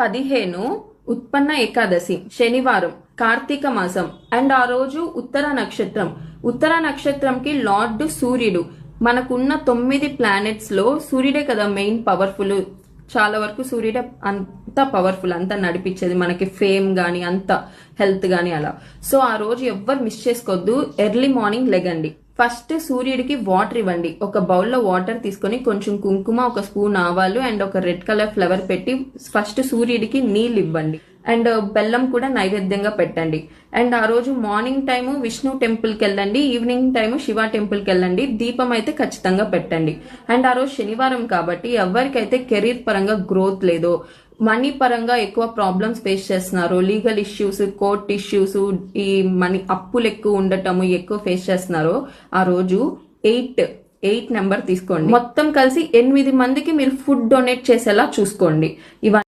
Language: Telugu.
పదిహేను ఉత్పన్న ఏకాదశి శనివారం కార్తీక మాసం. అండ్ ఆ రోజు ఉత్తర నక్షత్రం. ఉత్తర నక్షత్రంకి లార్డ్ సూర్యుడు. మనకున్న తొమ్మిది ప్లానెట్స్లో సూర్యుడే కదా మెయిన్ పవర్ఫుల్ చాలా వరకు సూర్యుడే అంత పవర్ఫుల్ అంత నడిపించేది. మనకి ఫేమ్ గాని అంత హెల్త్ గాని అలా. సో ఆ రోజు ఎవ్వరు మిస్ చేసుకోవద్దు. ఎర్లీ మార్నింగ్ లెగండి. ఫస్ట్ సూర్యుడికి వాటర్ ఇవ్వండి. ఒక బౌల్లో వాటర్ తీసుకొని కొంచెం కుంకుమ ఒక స్పూన్ ఆవాలు అండ్ ఒక రెడ్ కలర్ ఫ్లవర్ పెట్టి ఫస్ట్ సూర్యుడికి నీళ్ళు ఇవ్వండి. అండ్ బెల్లం కూడా నైవేద్యంగా పెట్టండి. అండ్ ఆ రోజు మార్నింగ్ టైము విష్ణు టెంపుల్కి వెళ్ళండి. ఈవినింగ్ టైము శివ టెంపుల్కి వెళ్ళండి. దీపం అయితే ఖచ్చితంగా పెట్టండి. అండ్ ఆ రోజు శనివారం కాబట్టి ఎవరికైతే కెరీర్ పరంగా గ్రోత్ లేదో మనీ పరంగా ఎక్కువ ప్రాబ్లమ్స్ ఫేస్ చేస్తున్నారు. లీగల్ ఇష్యూస్ కోర్ట్ ఇష్యూస్ ఈ మనీ అప్పులు ఎక్కువ ఉండటము ఎక్కువ ఫేస్ చేస్తున్నారో. ఆ రోజు ఎయిట్ ఎయిట్ నెంబర్ తీసుకోండి. మొత్తం కలిసి ఎనిమిది మందికి మీరు ఫుడ్ డొనేట్ చేసేలా చూసుకోండి. ఇవన్నీ